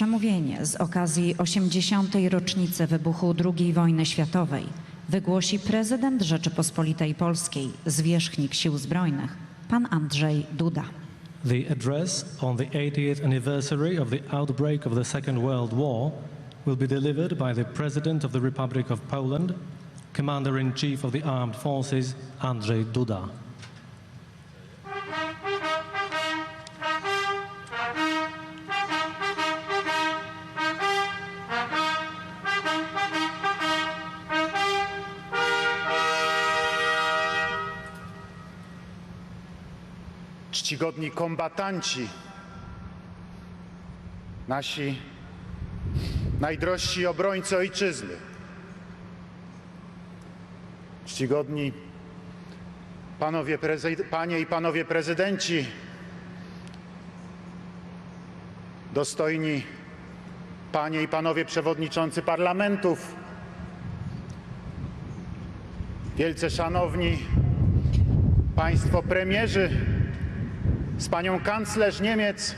Przemówienie z okazji 80. rocznicy wybuchu II wojny światowej wygłosi prezydent Rzeczypospolitej Polskiej, zwierzchnik Sił Zbrojnych, pan Andrzej Duda. The address on the 80th anniversary of the outbreak of the Second World War will be delivered by the President of the Republic of Poland, Commander in Chief of the Armed Forces, Andrzej Duda. Czcigodni kombatanci, nasi najdrożsi obrońcy ojczyzny, czcigodni panowie panie i panowie prezydenci, dostojni panie i panowie przewodniczący parlamentów, wielce szanowni państwo premierzy, z panią kanclerz Niemiec,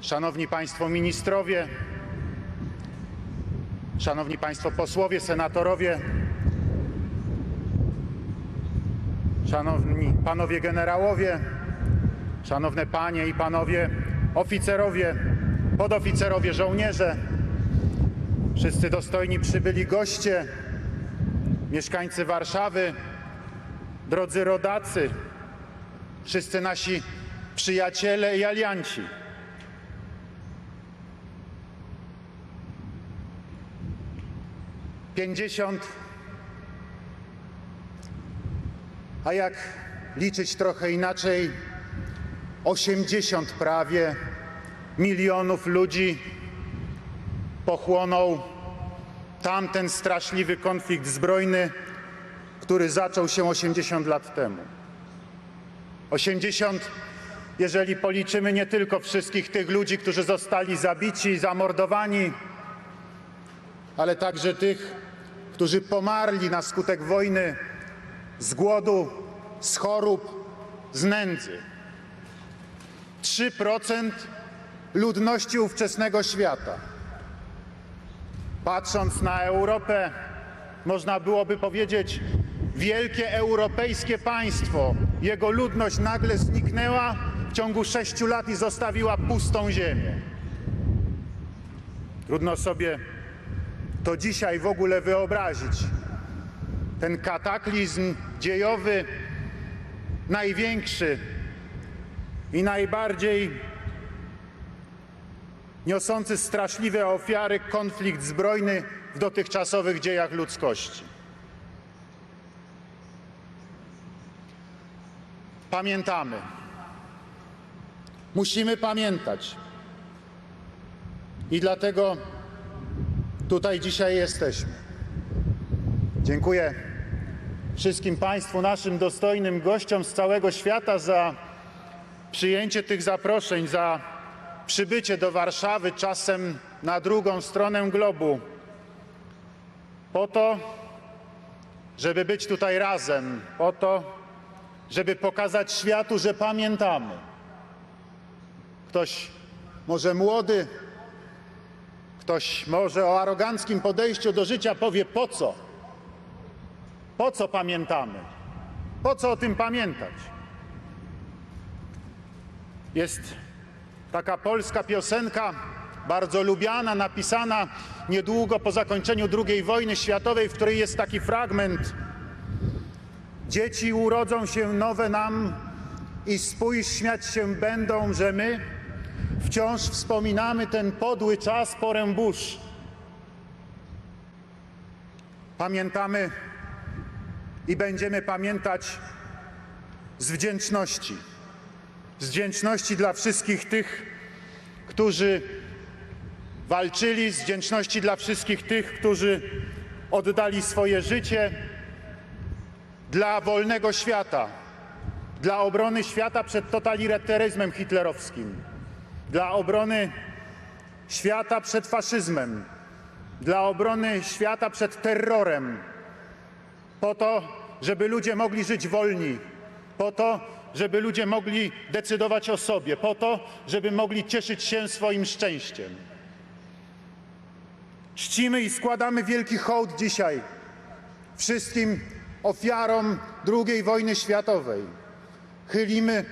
szanowni państwo ministrowie, szanowni państwo posłowie, senatorowie, szanowni panowie generałowie, szanowne panie i panowie oficerowie, podoficerowie, żołnierze, wszyscy dostojni przybyli goście, mieszkańcy Warszawy, drodzy rodacy, wszyscy nasi przyjaciele i alianci. Pięćdziesiąt, a jak liczyć trochę inaczej, osiemdziesiąt prawie milionów ludzi pochłonął tamten straszliwy konflikt zbrojny, który zaczął się 80 lat temu. 80, jeżeli policzymy nie tylko wszystkich tych ludzi, którzy zostali zabici, zamordowani, ale także tych, którzy pomarli na skutek wojny z głodu, z chorób, z nędzy. 3% ludności ówczesnego świata. Patrząc na Europę, można byłoby powiedzieć, wielkie europejskie państwo, jego ludność nagle zniknęła w ciągu sześciu lat i zostawiła pustą ziemię. Trudno sobie to dzisiaj w ogóle wyobrazić. Ten kataklizm dziejowy, największy i najbardziej niosący straszliwe ofiary konflikt zbrojny w dotychczasowych dziejach ludzkości. Pamiętamy. Musimy pamiętać. I dlatego tutaj dzisiaj jesteśmy. Dziękuję wszystkim Państwu, naszym dostojnym gościom z całego świata za przyjęcie tych zaproszeń, za przybycie do Warszawy, czasem na drugą stronę globu, po to, żeby być tutaj razem, po to, żeby pokazać światu, że pamiętamy. Ktoś może młody, ktoś może o aroganckim podejściu do życia powie po co? Po co pamiętamy? Po co o tym pamiętać? Jest taka polska piosenka, bardzo lubiana, napisana niedługo po zakończeniu II wojny światowej, w której jest taki fragment. Dzieci urodzą się nowe nam i spójrz, śmiać się będą, że my wciąż wspominamy ten podły czas, porę burz. Pamiętamy i będziemy pamiętać z wdzięczności. Z wdzięczności dla wszystkich tych, którzy walczyli, z wdzięczności dla wszystkich tych, którzy oddali swoje życie dla wolnego świata, dla obrony świata przed totalitaryzmem hitlerowskim, dla obrony świata przed faszyzmem, dla obrony świata przed terrorem, po to, żeby ludzie mogli żyć wolni, po to, żeby ludzie mogli decydować o sobie, po to, żeby mogli cieszyć się swoim szczęściem. Czcimy i składamy wielki hołd dzisiaj wszystkim ofiarom II wojny światowej. Chylimy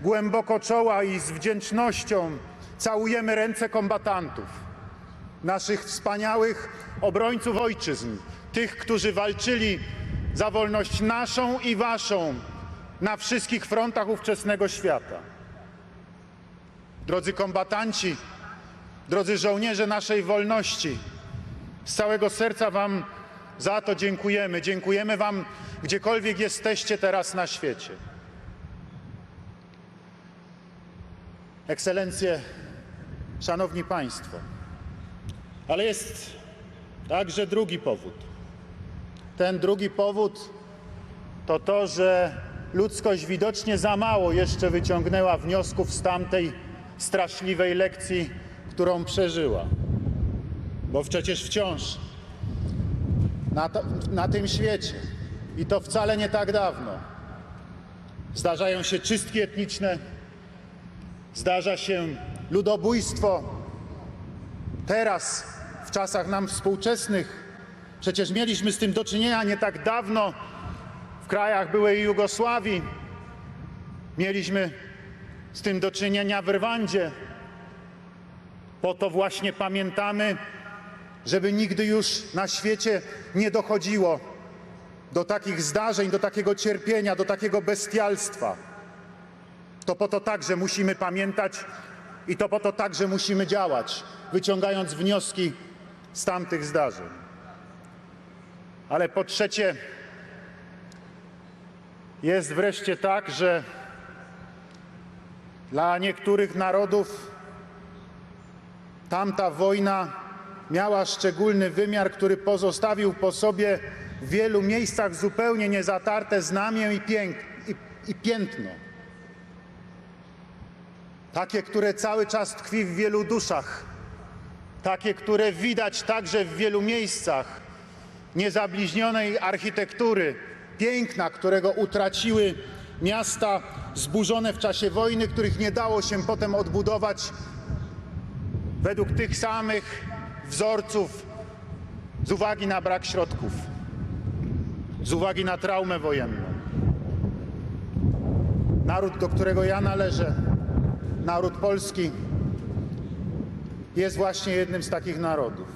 głęboko czoła i z wdzięcznością całujemy ręce kombatantów, naszych wspaniałych obrońców ojczyzn, tych, którzy walczyli za wolność naszą i waszą na wszystkich frontach ówczesnego świata. Drodzy kombatanci, drodzy żołnierze naszej wolności, z całego serca Wam za to dziękujemy. Dziękujemy Wam, gdziekolwiek jesteście teraz na świecie. Ekscelencje, Szanowni Państwo, ale jest także drugi powód. Ten drugi powód to to, że ludzkość widocznie za mało jeszcze wyciągnęła wniosków z tamtej straszliwej lekcji, którą przeżyła. Bo przecież wciąż na, to, na tym świecie i to wcale nie tak dawno zdarzają się czystki etniczne, zdarza się ludobójstwo. Teraz, w czasach nam współczesnych, przecież mieliśmy z tym do czynienia nie tak dawno w krajach byłej Jugosławii. Mieliśmy z tym do czynienia w Rwandzie. Po to właśnie pamiętamy, żeby nigdy już na świecie nie dochodziło do takich zdarzeń, do takiego cierpienia, do takiego bestialstwa. To po to także musimy pamiętać i to po to także musimy działać, wyciągając wnioski z tamtych zdarzeń. Ale po trzecie, jest wreszcie tak, że dla niektórych narodów tamta wojna miała szczególny wymiar, który pozostawił po sobie w wielu miejscach zupełnie niezatarte znamię i, pięk, i, i piętno. Takie, które cały czas tkwi w wielu duszach. Takie, które widać także w wielu miejscach niezabliźnionej architektury, piękna, którego utraciły miasta zburzone w czasie wojny, których nie dało się potem odbudować według tych samych wzorców z uwagi na brak środków, z uwagi na traumę wojenną. Naród, do którego ja należę, naród polski, jest właśnie jednym z takich narodów.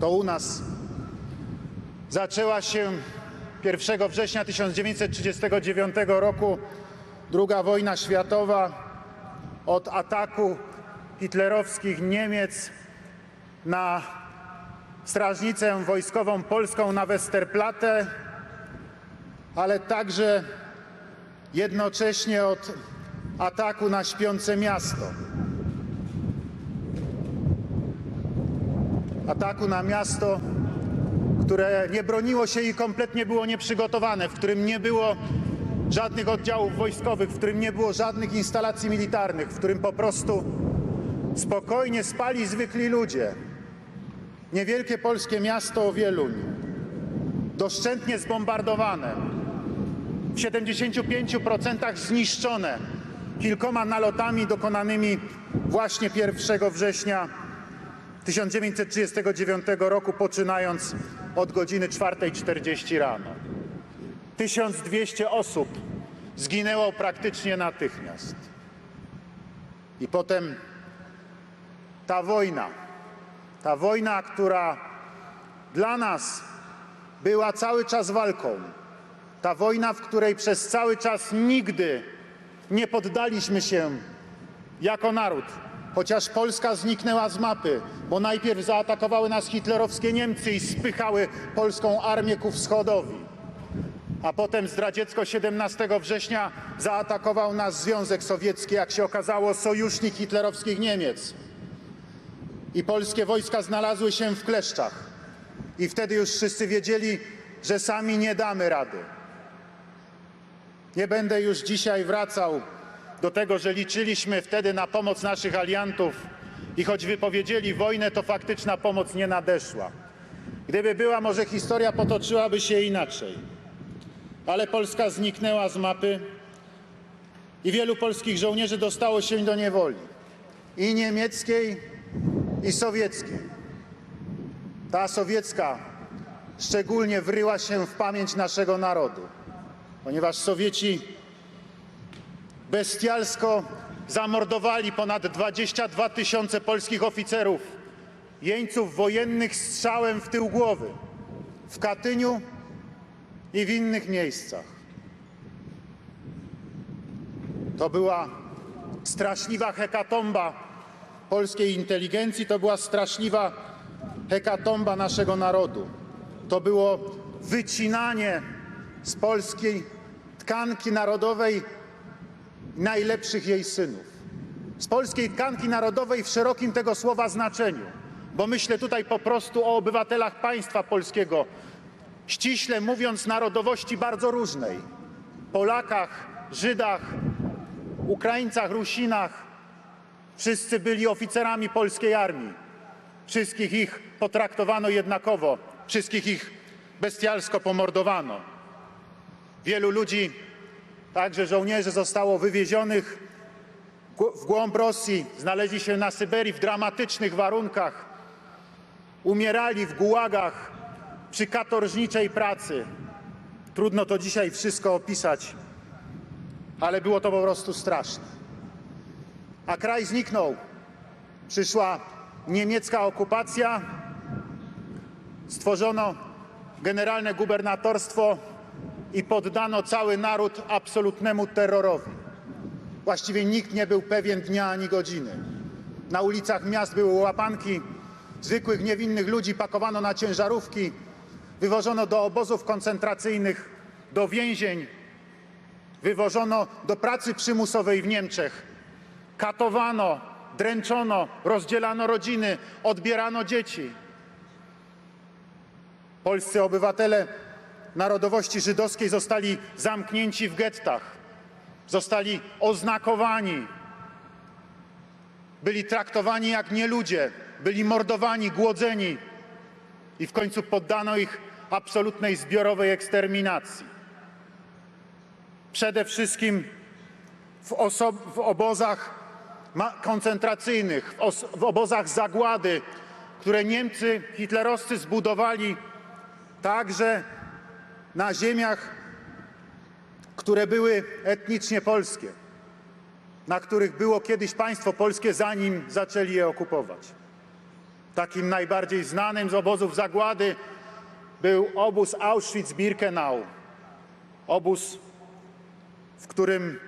To u nas zaczęła się 1 września 1939 roku II wojna światowa od ataku hitlerowskich Niemiec na strażnicę wojskową polską na Westerplatte, ale także jednocześnie od ataku na śpiące miasto. Ataku na miasto, które nie broniło się i kompletnie było nieprzygotowane, w którym nie było żadnych oddziałów wojskowych, w którym nie było żadnych instalacji militarnych, w którym po prostu spokojnie spali zwykli ludzie. Niewielkie polskie miasto Wieluń, doszczętnie zbombardowane, w 75% zniszczone kilkoma nalotami dokonanymi właśnie 1 września 1939 roku, poczynając od godziny 4.40 rano. 1200 osób zginęło praktycznie natychmiast. I potem ta wojna, ta wojna, która dla nas była cały czas walką, ta wojna, w której przez cały czas nigdy nie poddaliśmy się jako naród, chociaż Polska zniknęła z mapy, bo najpierw zaatakowały nas hitlerowskie Niemcy i spychały polską armię ku wschodowi. A potem zdradziecko 17 września zaatakował nas Związek Sowiecki, jak się okazało, sojusznik hitlerowskich Niemiec. I polskie wojska znalazły się w kleszczach. I wtedy już wszyscy wiedzieli, że sami nie damy rady. Nie będę już dzisiaj wracał do tego, że liczyliśmy wtedy na pomoc naszych aliantów i choć wypowiedzieli wojnę, to faktyczna pomoc nie nadeszła. Gdyby była, może historia potoczyłaby się inaczej. Ale Polska zniknęła z mapy I wielu polskich żołnierzy dostało się do niewoli. I niemieckiej, i sowieckiej. Ta sowiecka szczególnie wryła się w pamięć naszego narodu, ponieważ Sowieci bestialsko zamordowali ponad 22 tysiące polskich oficerów, jeńców wojennych strzałem w tył głowy w Katyniu i w innych miejscach. To była straszliwa hekatomba polskiej inteligencji, to była straszliwa hekatomba naszego narodu. To było wycinanie z polskiej tkanki narodowej najlepszych jej synów. Z polskiej tkanki narodowej w szerokim tego słowa znaczeniu, bo myślę tutaj po prostu o obywatelach państwa polskiego, ściśle mówiąc narodowości bardzo różnej. Polakach, Żydach, Ukraińcach, Rusinach. Wszyscy byli oficerami polskiej armii. Wszystkich ich potraktowano jednakowo, wszystkich ich bestialsko pomordowano. Wielu ludzi, także żołnierzy, zostało wywiezionych w głąb Rosji, znaleźli się na Syberii w dramatycznych warunkach, umierali w gułagach przy katorżniczej pracy. Trudno to dzisiaj wszystko opisać, ale było to po prostu straszne. A kraj zniknął. Przyszła niemiecka okupacja, stworzono generalne gubernatorstwo i poddano cały naród absolutnemu terrorowi. Właściwie nikt nie był pewien dnia ani godziny. Na ulicach miast były łapanki, zwykłych niewinnych ludzi pakowano na ciężarówki, wywożono do obozów koncentracyjnych, do więzień, wywożono do pracy przymusowej w Niemczech. Katowano, dręczono, rozdzielano rodziny, odbierano dzieci. Polscy obywatele narodowości żydowskiej zostali zamknięci w gettach, zostali oznakowani, byli traktowani jak nieludzie, byli mordowani, głodzeni i w końcu poddano ich absolutnej zbiorowej eksterminacji. Przede wszystkim w, w obozach koncentracyjnych, w, w obozach zagłady, które Niemcy hitlerowscy zbudowali także na ziemiach, które były etnicznie polskie, na których było kiedyś państwo polskie, zanim zaczęli je okupować. Takim najbardziej znanym z obozów zagłady był obóz Auschwitz-Birkenau. Obóz, w którym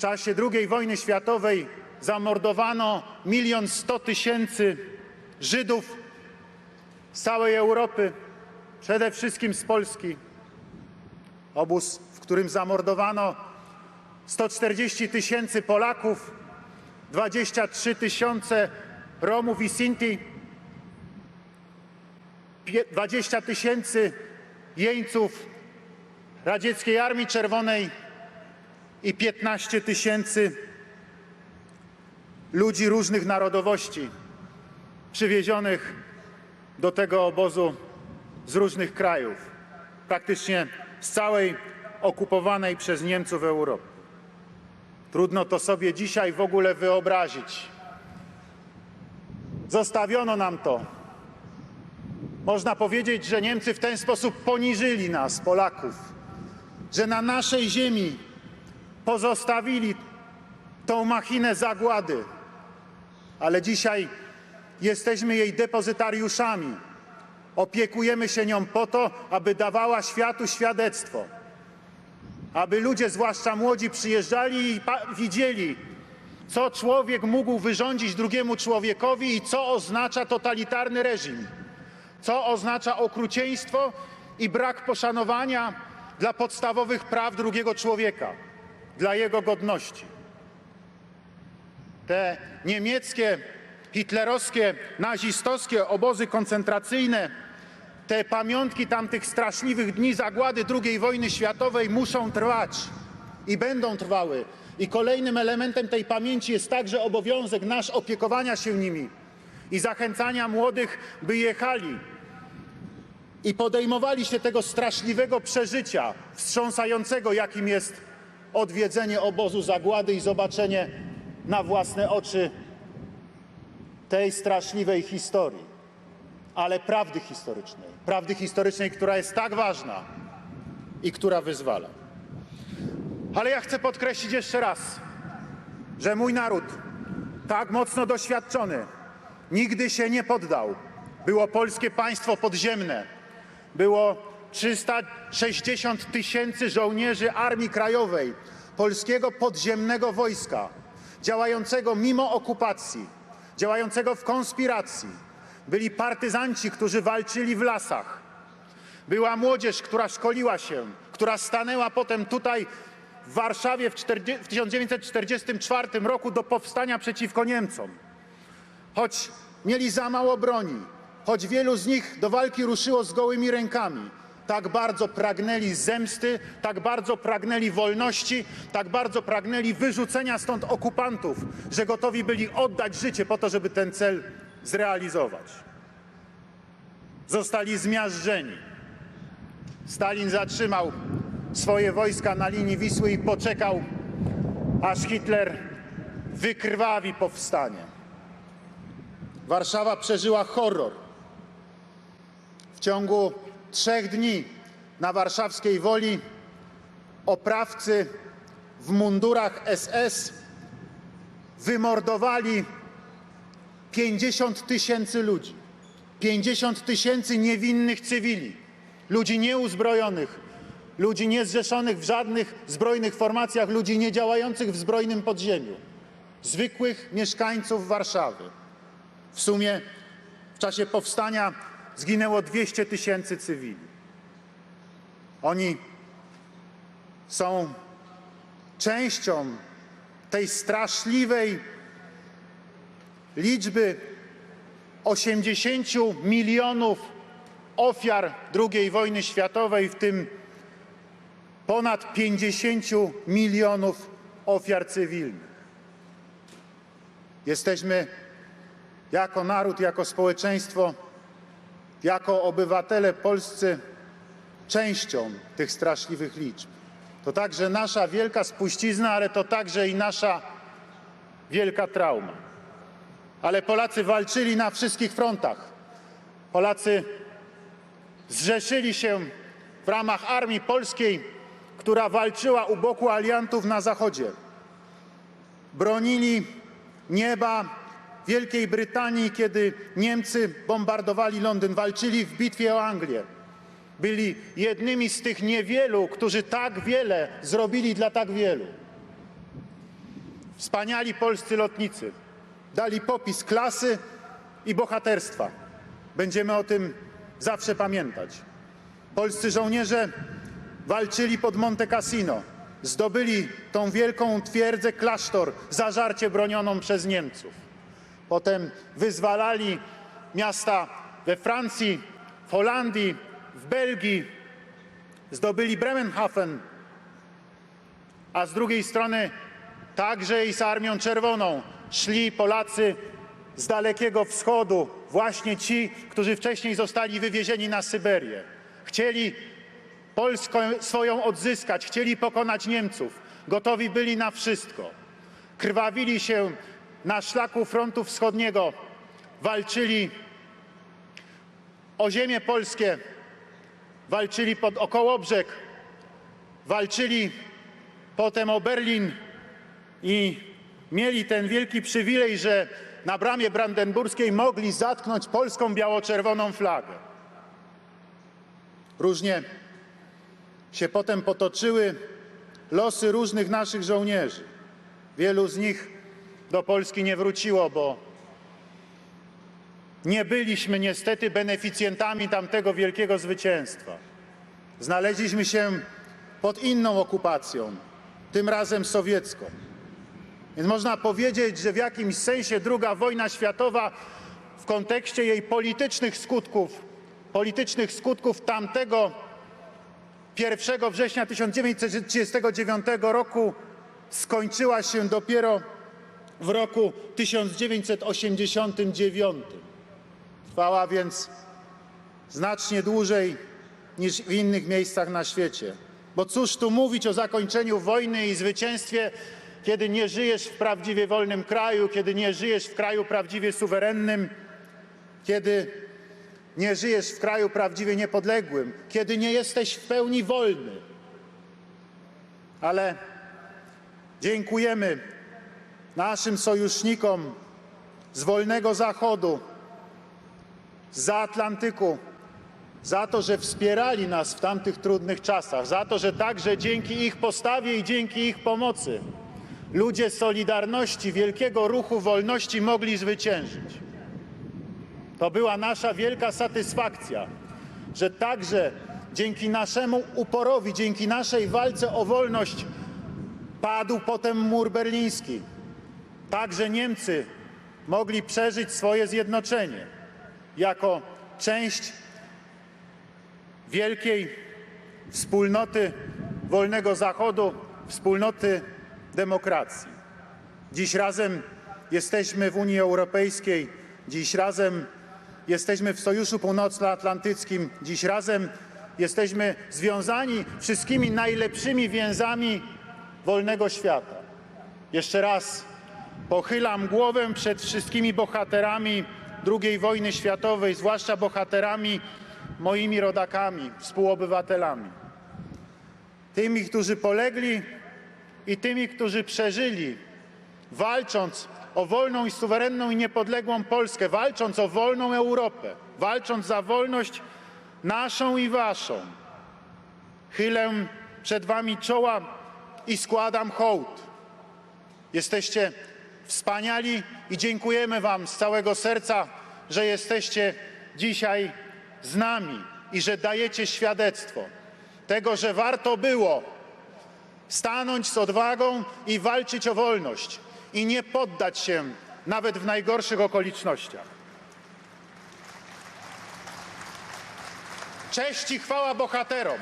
w czasie II wojny światowej zamordowano milion sto tysięcy Żydów z całej Europy, przede wszystkim z Polski. Obóz, w którym zamordowano 140 tysięcy Polaków, 23 tysiące Romów i Sinti, pie- 20 tysięcy jeńców radzieckiej Armii Czerwonej i 15 tysięcy ludzi różnych narodowości przywiezionych do tego obozu z różnych krajów, praktycznie z całej okupowanej przez Niemców Europy. Trudno to sobie dzisiaj w ogóle wyobrazić. Zostawiono nam to. Można powiedzieć, że Niemcy w ten sposób poniżyli nas, Polaków, że na naszej ziemi pozostawili tą machinę zagłady, ale dzisiaj jesteśmy jej depozytariuszami. Opiekujemy się nią po to, aby dawała światu świadectwo. Aby ludzie, zwłaszcza młodzi, przyjeżdżali i widzieli, co człowiek mógł wyrządzić drugiemu człowiekowi i co oznacza totalitarny reżim, co oznacza okrucieństwo i brak poszanowania dla podstawowych praw drugiego człowieka, dla jego godności te niemieckie, hitlerowskie, nazistowskie obozy koncentracyjne, te pamiątki tamtych straszliwych dni zagłady II wojny światowej muszą trwać i będą trwały. I kolejnym elementem tej pamięci jest także obowiązek nasz opiekowania się nimi i zachęcania młodych, by jechali i podejmowali się tego straszliwego przeżycia, wstrząsającego, jakim jest odwiedzenie obozu zagłady i zobaczenie na własne oczy tej straszliwej historii, ale prawdy historycznej. Prawdy historycznej, która jest tak ważna i która wyzwala. Ale ja chcę podkreślić jeszcze raz, że mój naród, tak mocno doświadczony, nigdy się nie poddał. Było polskie państwo podziemne, było 360 tysięcy żołnierzy Armii Krajowej, polskiego podziemnego wojska, działającego mimo okupacji, działającego w konspiracji. Byli partyzanci, którzy walczyli w lasach. Była młodzież, która szkoliła się, która stanęła potem tutaj w Warszawie w, 40, w 1944 roku do powstania przeciwko Niemcom. Choć mieli za mało broni, choć wielu z nich do walki ruszyło z gołymi rękami, tak bardzo pragnęli zemsty, tak bardzo pragnęli wolności, tak bardzo pragnęli wyrzucenia stąd okupantów, że gotowi byli oddać życie po to, żeby ten cel zrealizować. Zostali zmiażdżeni. Stalin zatrzymał swoje wojska na linii Wisły i poczekał, aż Hitler wykrwawi powstanie. Warszawa przeżyła horror. W ciągu trzech dni na warszawskiej Woli oprawcy w mundurach SS wymordowali 50 tysięcy ludzi. 50 tysięcy niewinnych cywili, ludzi nieuzbrojonych, ludzi niezrzeszonych w żadnych zbrojnych formacjach, ludzi niedziałających w zbrojnym podziemiu, zwykłych mieszkańców Warszawy. W sumie w czasie powstania zginęło 200 tysięcy cywili. Oni są częścią tej straszliwej liczby 80 milionów ofiar II wojny światowej, w tym ponad 50 milionów ofiar cywilnych. Jesteśmy jako naród, jako społeczeństwo, jako obywatele polscy częścią tych straszliwych liczb. To także nasza wielka spuścizna, ale to także i nasza wielka trauma. Ale Polacy walczyli na wszystkich frontach. Polacy zrzeszyli się w ramach armii polskiej, która walczyła u boku aliantów na zachodzie. Bronili nieba Wielkiej Brytanii, kiedy Niemcy bombardowali Londyn, walczyli w bitwie o Anglię. Byli jednymi z tych niewielu, którzy tak wiele zrobili dla tak wielu. Wspaniali polscy lotnicy dali popis klasy i bohaterstwa. Będziemy o tym zawsze pamiętać. Polscy żołnierze walczyli pod Monte Cassino, zdobyli tą wielką twierdzę klasztor, zażarcie bronioną przez Niemców. Potem wyzwalali miasta we Francji, w Holandii, w Belgii, zdobyli Bremenhaven, a z drugiej strony także i z Armią Czerwoną szli Polacy z Dalekiego Wschodu, właśnie ci, którzy wcześniej zostali wywiezieni na Syberię. Chcieli Polskę swoją odzyskać, chcieli pokonać Niemców, gotowi byli na wszystko. Krwawili się na szlaku frontu wschodniego, walczyli o ziemię polskie, walczyli pod Okołobrzeg, walczyli potem o Berlin i mieli ten wielki przywilej, że na bramie brandenburskiej mogli zatknąć polską biało-czerwoną flagę. Różnie się potem potoczyły losy różnych naszych żołnierzy. Wielu z nich do Polski nie wróciło, bo nie byliśmy niestety beneficjentami tamtego wielkiego zwycięstwa. Znaleźliśmy się pod inną okupacją, tym razem sowiecką. Więc można powiedzieć, że w jakimś sensie II wojna światowa w kontekście jej politycznych skutków, politycznych skutków tamtego 1 września 1939 roku skończyła się dopiero w roku 1989. Trwała więc znacznie dłużej niż w innych miejscach na świecie. Bo cóż tu mówić o zakończeniu wojny i zwycięstwie, kiedy nie żyjesz w prawdziwie wolnym kraju, kiedy nie żyjesz w kraju prawdziwie suwerennym, kiedy nie żyjesz w kraju prawdziwie niepodległym, kiedy nie jesteś w pełni wolny. Ale dziękujemy naszym sojusznikom z wolnego Zachodu, z Atlantyku, za to, że wspierali nas w tamtych trudnych czasach, za to, że także dzięki ich postawie i dzięki ich pomocy ludzie Solidarności, wielkiego ruchu wolności mogli zwyciężyć. To była nasza wielka satysfakcja, że także dzięki naszemu uporowi, dzięki naszej walce o wolność padł potem mur berliński. Także Niemcy mogli przeżyć swoje zjednoczenie jako część wielkiej wspólnoty wolnego Zachodu, wspólnoty demokracji. Dziś razem jesteśmy w Unii Europejskiej, dziś razem jesteśmy w Sojuszu Północnoatlantyckim, dziś razem jesteśmy związani wszystkimi najlepszymi więzami wolnego świata. Jeszcze raz pochylam głowę przed wszystkimi bohaterami II wojny światowej, zwłaszcza bohaterami moimi rodakami, współobywatelami. Tymi, którzy polegli i tymi, którzy przeżyli, walcząc o wolną i suwerenną i niepodległą Polskę, walcząc o wolną Europę, walcząc za wolność naszą i waszą. Chylę przed wami czoła i składam hołd. Jesteście wspaniali i dziękujemy Wam z całego serca, że jesteście dzisiaj z nami i że dajecie świadectwo tego, że warto było stanąć z odwagą i walczyć o wolność i nie poddać się nawet w najgorszych okolicznościach. Cześć i chwała bohaterom!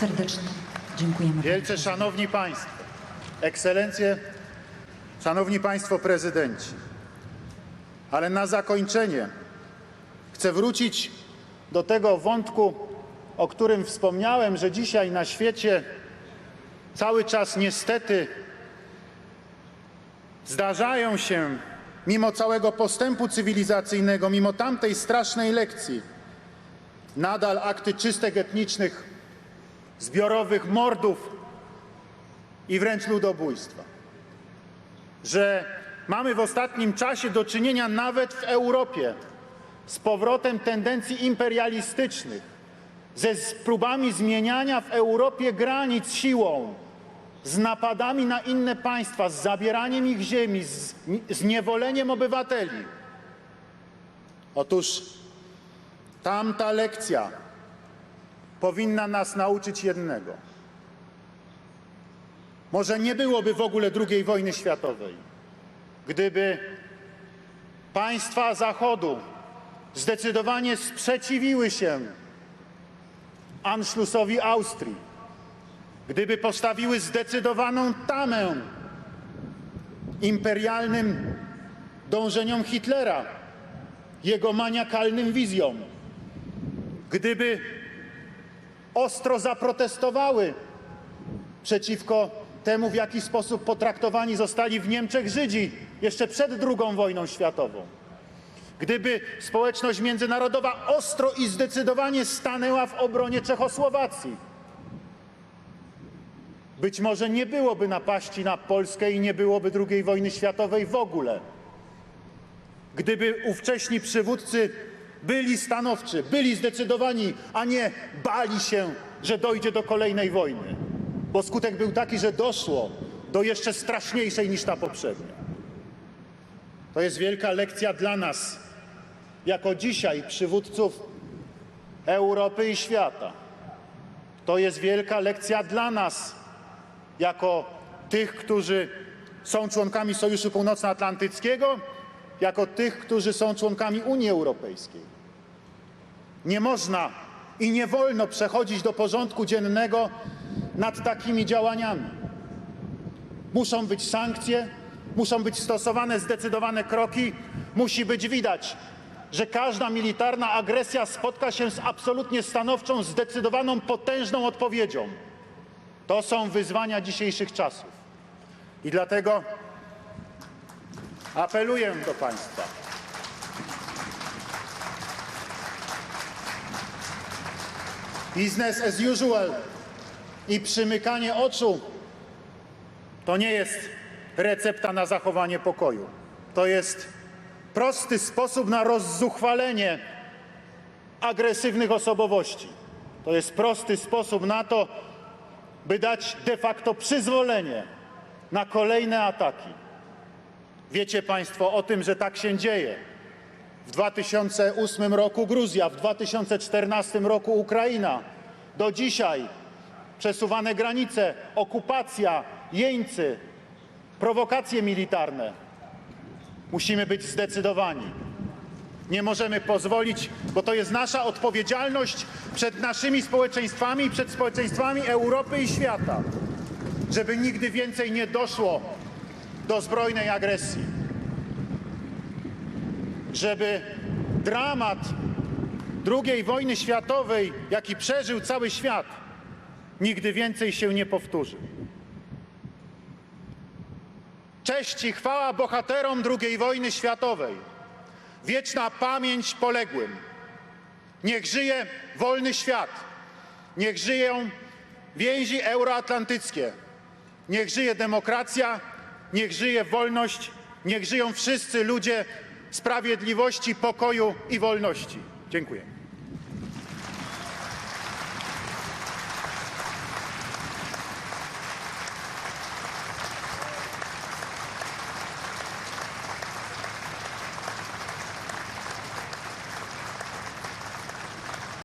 Serdecznie dziękujemy. Wielce szanowni państwo, ekscelencje, szanowni państwo prezydenci. Ale na zakończenie chcę wrócić do tego wątku, o którym wspomniałem, że dzisiaj na świecie cały czas niestety zdarzają się, mimo całego postępu cywilizacyjnego, mimo tamtej strasznej lekcji, nadal akty czystek etnicznych zbiorowych mordów i wręcz ludobójstwa. Że mamy w ostatnim czasie do czynienia nawet w Europie z powrotem tendencji imperialistycznych, ze próbami zmieniania w Europie granic siłą, z napadami na inne państwa, z zabieraniem ich ziemi, z zniewoleniem obywateli. Otóż tamta lekcja powinna nas nauczyć jednego. Może nie byłoby w ogóle II wojny światowej, gdyby państwa Zachodu zdecydowanie sprzeciwiły się Anschlussowi Austrii, gdyby postawiły zdecydowaną tamę imperialnym dążeniom Hitlera, jego maniakalnym wizjom, gdyby ostro zaprotestowały przeciwko temu, w jaki sposób potraktowani zostali w Niemczech Żydzi jeszcze przed II wojną światową. Gdyby społeczność międzynarodowa ostro i zdecydowanie stanęła w obronie Czechosłowacji, być może nie byłoby napaści na Polskę i nie byłoby II wojny światowej w ogóle. Gdyby ówcześni przywódcy byli stanowczy, byli zdecydowani, a nie bali się, że dojdzie do kolejnej wojny. Bo skutek był taki, że doszło do jeszcze straszniejszej niż ta poprzednia. To jest wielka lekcja dla nas, jako dzisiaj przywódców Europy i świata. To jest wielka lekcja dla nas, jako tych, którzy są członkami Sojuszu Północnoatlantyckiego, jako tych, którzy są członkami Unii Europejskiej. Nie można i nie wolno przechodzić do porządku dziennego nad takimi działaniami. Muszą być sankcje, muszą być stosowane zdecydowane kroki, musi być widać, że każda militarna agresja spotka się z absolutnie stanowczą, zdecydowaną, potężną odpowiedzią. To są wyzwania dzisiejszych czasów. I dlatego apeluję do Państwa. Business as usual i przymykanie oczu to nie jest recepta na zachowanie pokoju. To jest prosty sposób na rozzuchwalenie agresywnych osobowości. To jest prosty sposób na to, by dać de facto przyzwolenie na kolejne ataki. Wiecie Państwo o tym, że tak się dzieje. W 2008 roku Gruzja, w 2014 roku Ukraina. Do dzisiaj przesuwane granice, okupacja, jeńcy, prowokacje militarne. Musimy być zdecydowani. Nie możemy pozwolić, bo to jest nasza odpowiedzialność przed naszymi społeczeństwami przed społeczeństwami Europy i świata, żeby nigdy więcej nie doszło do zbrojnej agresji. Żeby dramat II wojny światowej, jaki przeżył cały świat, nigdy więcej się nie powtórzył. Cześć i chwała bohaterom II wojny światowej. Wieczna pamięć poległym. Niech żyje wolny świat. Niech żyją więzi euroatlantyckie. Niech żyje demokracja, niech żyje wolność, niech żyją wszyscy ludzie sprawiedliwości, pokoju i wolności. Dziękuję.